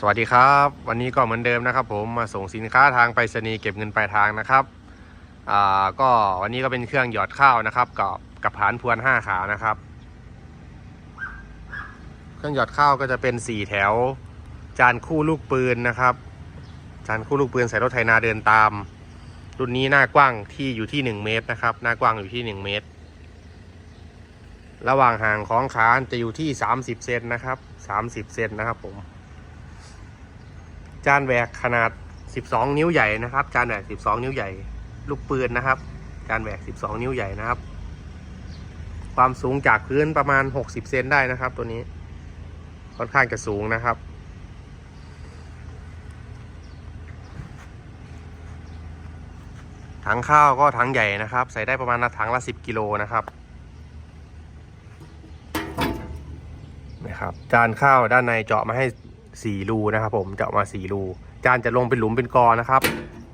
สวัสดีครับ วันนี้ก็เหมือนเดิมนะครับ ผมมาส่งสินค้าทางไปรษณีย์เก็บเงินปลายทางนะครับอ่าก็วันนี้ก็เป็นเครื่องหยอดข้าวนะครับกับกับผานพวนห้าขานะครับ เครื่องหยอดข้าวก็จะเป็นสี่แถว จานคู่ลูกปืนนะครับ จานคู่ลูกปืนใส่รถไถนาเดินตาม รุ่นนี้หน้ากว้างที่อยู่ที่1เมตรนะครับหน้ากว้างอยู่ที่1เมตร ระหว่างห่างของขาจะอยู่ที่30เซนนะครับ30เซนนะครับผม จานแหวกขนาด 12 นิ้วใหญ่นะครับ จานแหวก 12 นิ้วใหญ่ ลูกปืนนะครับ จานแหวก 12 นิ้วใหญ่นะครับ ความสูงจากพื้นประมาณ 60 เซนได้นะครับ ตัวนี้ ค่อนข้างจะสูงนะครับ ถังข้าวก็ถังใหญ่นะครับ ใส่ได้ประมาณถังละ 10 กิโลนะครับนะครับ จานข้าวด้านในเจาะมาให้ 4รูนะครับ ผมเจาะมา4รูจานจะลงเป็นหลุมเป็นกอนะครับ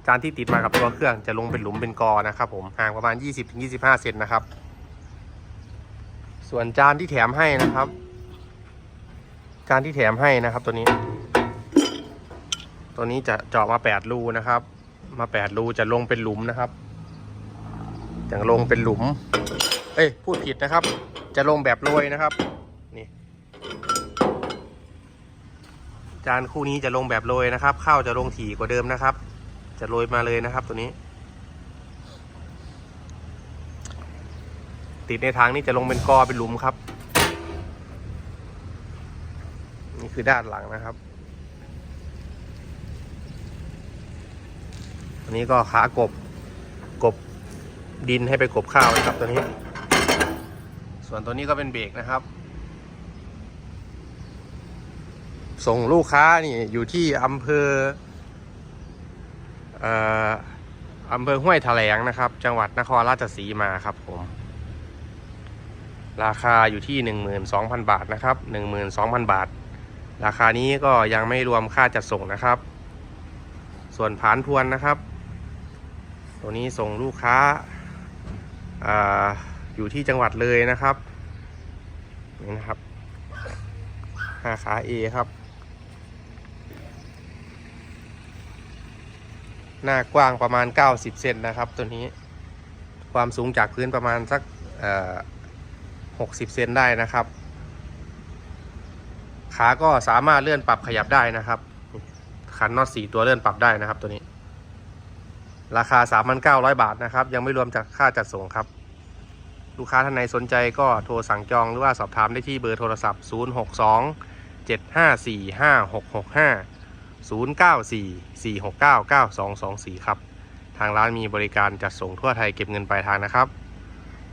จานที่ติดมากับตัวเครื่องจะลงเป็นหลุมเป็นกอนะครับ ผมห่างประมาณ 20-25เซนนะครับ ส่วนจานที่แถมให้นะครับ จานที่แถมให้นะครับ ตัวนี้ ตัวนี้จะเจาะมา8รูนะครับ มาแปดรูจะลงเป็นหลุมนะครับจะลงเป็นหลุม เอ้ยพูดผิดนะครับ จะลงแบบโรยนะครับ นี่ จานคู่นี้จะลงแบบโรยนะครับ ข้าวจะลงถี่กว่าเดิมนะครับ จะโรยมาเลยนะครับ ตัวนี้ ติดในทางนี้จะลงเป็นกอเป็นหลุมครับ นี่คือด้านหลังนะครับอันนี้ก็ขากบกบดินให้ไปกบข้าวนะครับตัวนี้ ส่วนตัวนี้ก็เป็นเบรกนะครับ ส่งลูกค้านี่อยู่ที่อำเภอเอ่ออำเภอห้วยแถลงนะครับ จังหวัดนครราชสีมาครับผม ราคาอยู่ที่ 12,000 บาทนะครับ 12,000 บาท ราคานี้ก็ยังไม่รวมค่าจัดส่งนะครับ ส่วนผานพวนนะครับ ตัวนี้ส่งลูกค้าอาอยู่ที่จังหวัดเลยนะครับนี่นะครับหาขา A ครับ หน้ากว้างประมาณ 90 เซนนะครับ ตัวนี้ ความสูงจากพื้นประมาณสัก60เซนได้นะครับ ขาก็สามารถเลื่อนปรับขยับได้นะครับคันน็อต4ตัวเลื่อนปรับได้นะครับ ตัวนี้ ราคา3,900บาทนะครับ ยังไม่รวมจากค่าจัดส่งครับ ลูกค้าท่านไหนสนใจก็โทรสั่งจองหรือว่าสอบถามได้ที่เบอร์โทรศัพท์ 062 754 5665 9224 ครับ ทางร้านมีบริการจัดส่งทั่วไทยเก็บเงินปลายทางนะครับ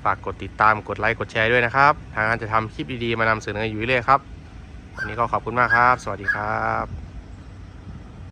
ฝากกดติดตามกดไลค์กดแชร์ด้วยนะครับ ทางร้านจะทำคลิปดีๆมานำเสนออยู่เรื่อยๆครับ วันนี้ก็ขอบคุณมากครับ สวัสดีครับ